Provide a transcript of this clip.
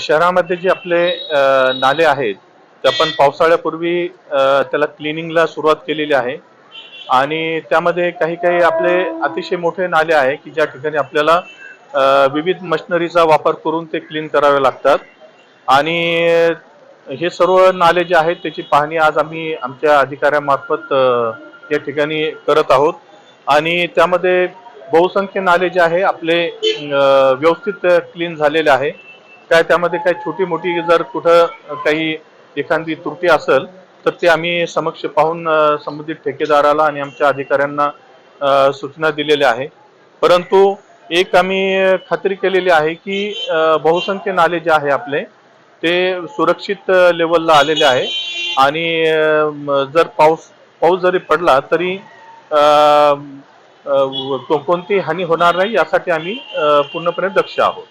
शहरामध्ये जे आपले नाले आहेत ते आपण पावसाळ्यापूर्वी त्याला क्लिनिंगला सुरुवात केलेली आहे. आणि त्यामध्ये काही काही आपले अतिशय मोठे नाले आहे की ज्या ठिकाणी आपल्याला विविध मशिनरीचा वापर करून ते क्लीन करावे लागतात. आणि हे सर्व नाले जे आहेत त्याची पाहणी आज आम्ही आमच्या अधिकाऱ्यामार्फत या ठिकाणी करत आहोत. आणि त्यामध्ये बहुसंख्य नाले जे आहे आपले व्यवस्थित क्लीन झालेले आहे. काय त्यामध्ये काही छोटी मोठी जर कुठं काही एखादी त्रुटी असेल तर ते आम्ही समक्ष पाहून संबंधित ठेकेदाराला आणि आमच्या अधिकाऱ्यांना सूचना दिलेल्या आहे. परंतु एक आम्ही खात्री केलेली आहे की बहुसंख्य नाले जे आहे आपले ते सुरक्षित लेवलला आलेले आहे. आणि जर पाऊस पाऊस जरी पडला तरी अ, कोणती हानी होणार नाही यासाठी आम्ही पूर्णपणे दक्ष आहोत.